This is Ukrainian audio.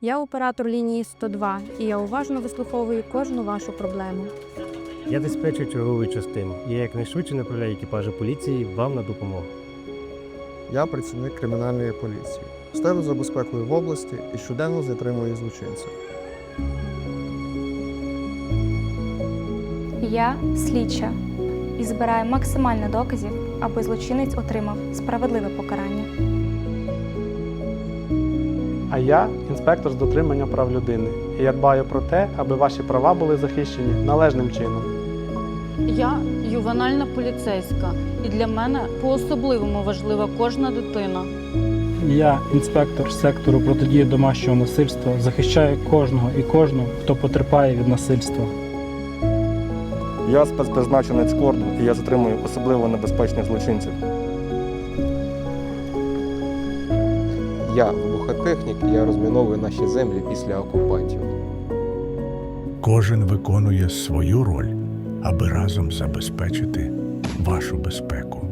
Я оператор лінії 102, і я уважно вислуховую кожну вашу проблему. Я диспетчер чергової частини. Я якнайшвидше направляю екіпажі поліції вам на допомогу. Я працівник кримінальної поліції. Стежу за безпекою в області і щоденно затримую злочинців. Я слідча і збираю максимально доказів, аби злочинець отримав справедливе покарання. А я інспектор з дотримання прав людини. І я дбаю про те, аби ваші права були захищені належним чином. Я ювенальна поліцейська, і для мене по-особливому важлива кожна дитина. Я, інспектор сектору протидії домашнього насильства, захищаю кожного і кожну, хто потерпає від насильства. Я спецпризначенець корду, і я затримую особливо небезпечних злочинців. Я вибухотехнік, я розміновую наші землі після окупантів. Кожен виконує свою роль, аби разом забезпечити вашу безпеку.